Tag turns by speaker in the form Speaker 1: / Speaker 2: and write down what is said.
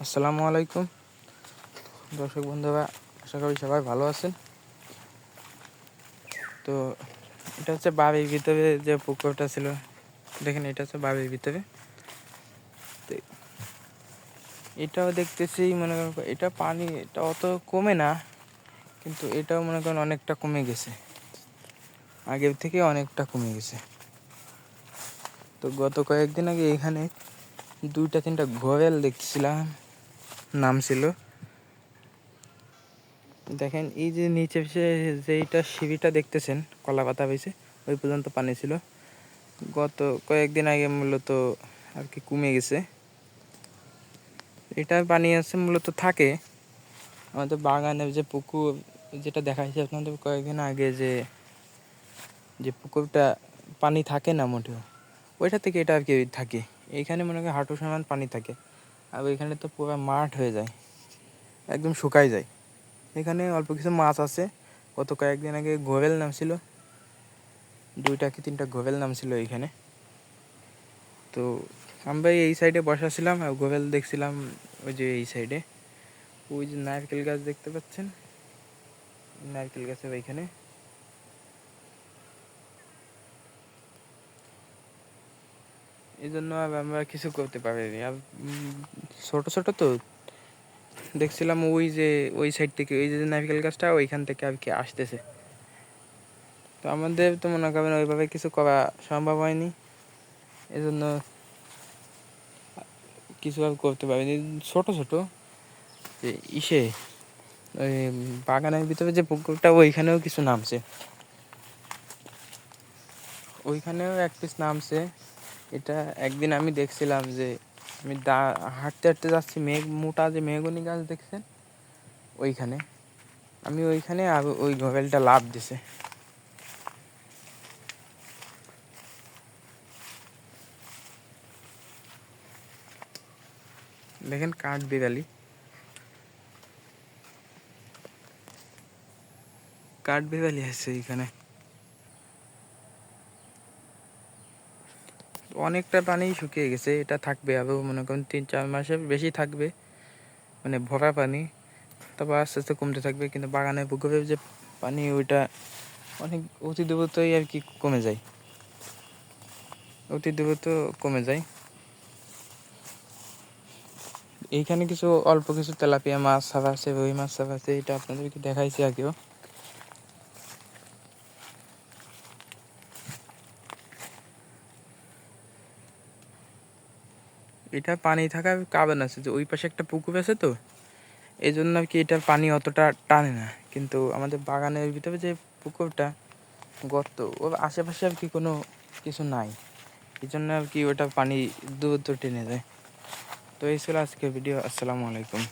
Speaker 1: আসসালামু আলাইকুম। দর্শক বন্ধুরা, আশা করি সবাই ভালো আছেন। তো এটা হচ্ছে বাড়ির ভিতরে যে পুকুরটা ছিল, দেখেন এটা হচ্ছে বাড়ির ভিতরে। তো এটাও দেখতেছি, মনে করেন এটা পানি, এটা অত কমে না, কিন্তু এটাও মনে করেন অনেকটা কমে গেছে। আগের থেকে অনেকটা কমে গেছে। তো গত কয়েকদিন আগে এখানে দুইটা, তিনটা ঘোরেল দেখছিলাম নাম ছিল। দেখেন, এই যে নিচে যেইটা সিঁড়িটা দেখতেছেন, কলা পাতা হয়েছে, ওই পর্যন্ত পানি ছিল। গত কয়েকদিন আগে মূলত আর কি কমে গেছে। এটা পানি আছে, মূলত থাকে। আমাদের বাগানের যে পুকুর, যেটা দেখা যাচ্ছে আপনাদের কয়েকদিন আগে যে যে পুকুরটা পানি থাকে না মোটেও, ওইটা থেকে এটা আর কি থাকে। এইখানে মনে হয় হাঁটু সমান পানি থাকে। আর ওইখানে তো পুরো মাঠ হয়ে যায়। একদম শুকাই যায়। এখানে অল্প কিছু মাছ আছে। গত কয়েকদিন আগে গোবেল নামছিল। দুইটা কি তিনটা গোবেল নামছিল এইখানে। তো আমরা এই সাইডে বসাছিলাম আর গোবেল দেখছিলাম ওই যে এই সাইডে ওই যে নারকেল গাছ দেখতে পাচ্ছেন? নারকেল গাছের ওইখানে। এই জন্য আর আমরা কিছু করতে পারিনি। আর ছোট ছোট তো। দেখছিলাম ওই যে, ওই সাইড থেকে, ওই যে নারকেল গাছটা, ওইখান থেকে আর কি আসতেছে। তো আমাদের তো মনে করেন ওইভাবে কিছু করা সম্ভব হয়নি। এজন্য কিছু আর করতে পারিনি। ছোট ছোট যে ইসে, ওই বাগানের ভিতরে যে পুকুরটা, ওইখানেও কিছু নামছে। ওইখানেও এক পিস নামছে। এটা একদিন আমি দেখছিলাম যে আমি দা হাঁটতে হাঁটতে যাচ্ছি, মেঘ, মোটা যে মেঘনি গাছ দেখছেন? ওইখানে। আমি ওইখানে ওই গোবেলটা লাভ দিছে। দেখেন কাঠ বিড়ালি। কাঠ বিড়ালি আছে এখানে অনেকটা পানি শুকিয়ে গেছে, এটা থাকবে। আরও মনে করুন তিন চার মাসের বেশি থাকবে মানে ভরা পানি। তারপর আস্তে আস্তে কমতে থাকবে, কিন্তু বাগানের পুকুরের যে পানি, ওইটা অনেক অতি দ্রুতই আর কি কমে যায়। অতি দ্রুত কমে যায়। এইখানে কিছু অল্প কিছু তেলাপিয়া মাছ সাপ আছে, রুই মাছ সাপ আছে, এটা আপনাদেরকে দেখাইছি আগেও। এটা পানি থাকা কাবেন আছে যে ওই পাশে একটা পুকুর আছে তো এই জন্য আর কি এটার পানি অতটা টানে না। কিন্তু আমাদের বাগানের ভিতরে যে পুকুরটা, গর্ত, ওর আশেপাশে আর কি কোনো কিছু নাই। এই জন্য আর কি ওটা পানি দূর দূর টেনে যায় তো এই ছিল আজকের ভিডিও, আসসালামু আলাইকুম।